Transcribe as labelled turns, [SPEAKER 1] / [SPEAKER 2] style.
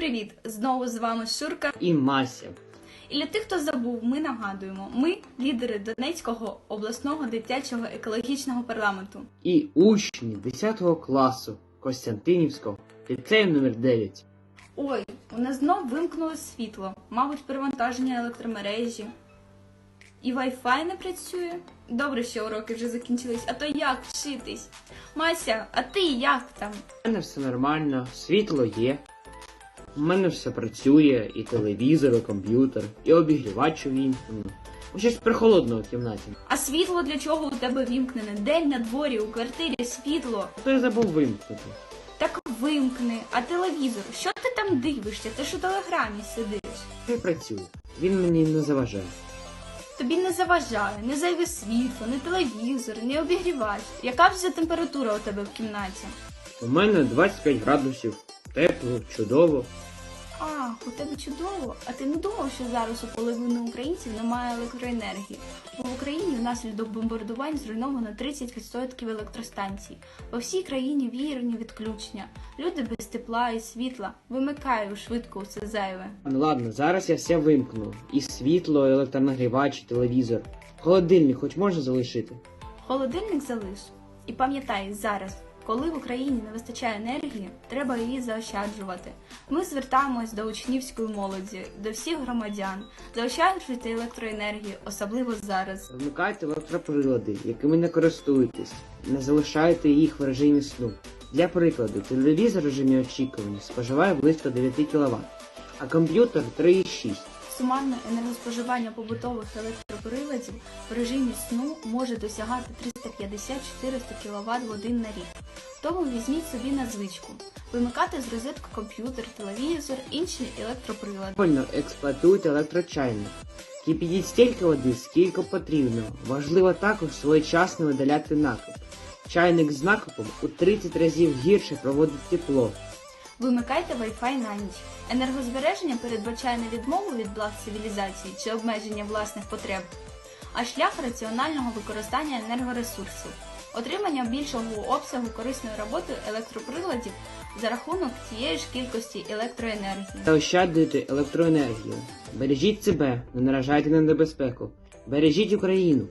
[SPEAKER 1] привіт! Знову з вами Шурка.
[SPEAKER 2] і Мася.
[SPEAKER 1] І для тих, хто забув, ми нагадуємо: ми лідери Донецького обласного дитячого екологічного парламенту.
[SPEAKER 2] І учні 10 класу Костянтинівського ліцею номер 9
[SPEAKER 1] Ой, у нас знов вимкнуло світло, мабуть, перевантаження електромережі. І Wi-Fi не працює. Добре, що уроки вже закінчились, а то як вчитись? Мася, а ти як там?
[SPEAKER 2] У мене все нормально, світло є. У мене все працює, і телевізор, і комп'ютер, і обігрівач увімкнено. Ще ж прохолодно у кімнаті.
[SPEAKER 1] А світло для чого у тебе вімкнене? День на дворі, у квартирі світло.
[SPEAKER 2] То я забув вимкнути.
[SPEAKER 1] Так вимкни, а телевізор, що ти там дивишся? Ти ж у телеграмі сидиш.
[SPEAKER 2] Хай працює. Він мені не заважає.
[SPEAKER 1] Тобі не заважає, не зайве світло, не телевізор, не обігрівач. Яка вже температура у тебе в кімнаті?
[SPEAKER 2] У мене 25 градусів, тепло, чудово.
[SPEAKER 1] А, у тебе чудово. А ти не думав, що зараз у половини українців немає електроенергії? Бо в Україні внаслідок бомбардувань зруйновано 30% електростанцій. По всій країні вієрні відключення. Люди без тепла і світла. Вимикаю швидко усе зайве.
[SPEAKER 2] Ну ладно, зараз я все вимкну. І світло, і електронагрівач, і телевізор. Холодильник хоч можна залишити?
[SPEAKER 1] Холодильник залиш. І пам'ятай, зараз, коли в Україні не вистачає енергії, треба її заощаджувати. Ми звертаємось до учнівської молоді, до всіх громадян. Заощаджуйте електроенергію, особливо зараз.
[SPEAKER 2] Вмикайте електроприлади, якими не користуєтесь, не залишайте їх в режимі сну. Для прикладу, телевізор в режимі очікування споживає близько 9 кВт, а комп'ютер 3,6.
[SPEAKER 1] Сумарне енергоспоживання побутових електроприладів в режимі сну може досягати 350-400 кВт годин на рік. Тому візьміть собі на звичку вимикати з розетки комп'ютер, телевізор, інші електроприлади.
[SPEAKER 2] Правильно експлуатуйте електрочайник. Кипітіть стільки води, скільки потрібно. Важливо також своєчасно видаляти накип. Чайник з накипом у 30 разів гірше проводить тепло.
[SPEAKER 1] Вимикайте Wi-Fi на ніч. Енергозбереження передбачає не відмову від благ цивілізації чи обмеження власних потреб, а шлях раціонального використання енергоресурсів, отримання більшого обсягу корисної роботи електроприладів за рахунок тієї ж кількості електроенергії.
[SPEAKER 2] Та ощадуйте електроенергію. Бережіть себе, не наражайте на небезпеку. Бережіть Україну.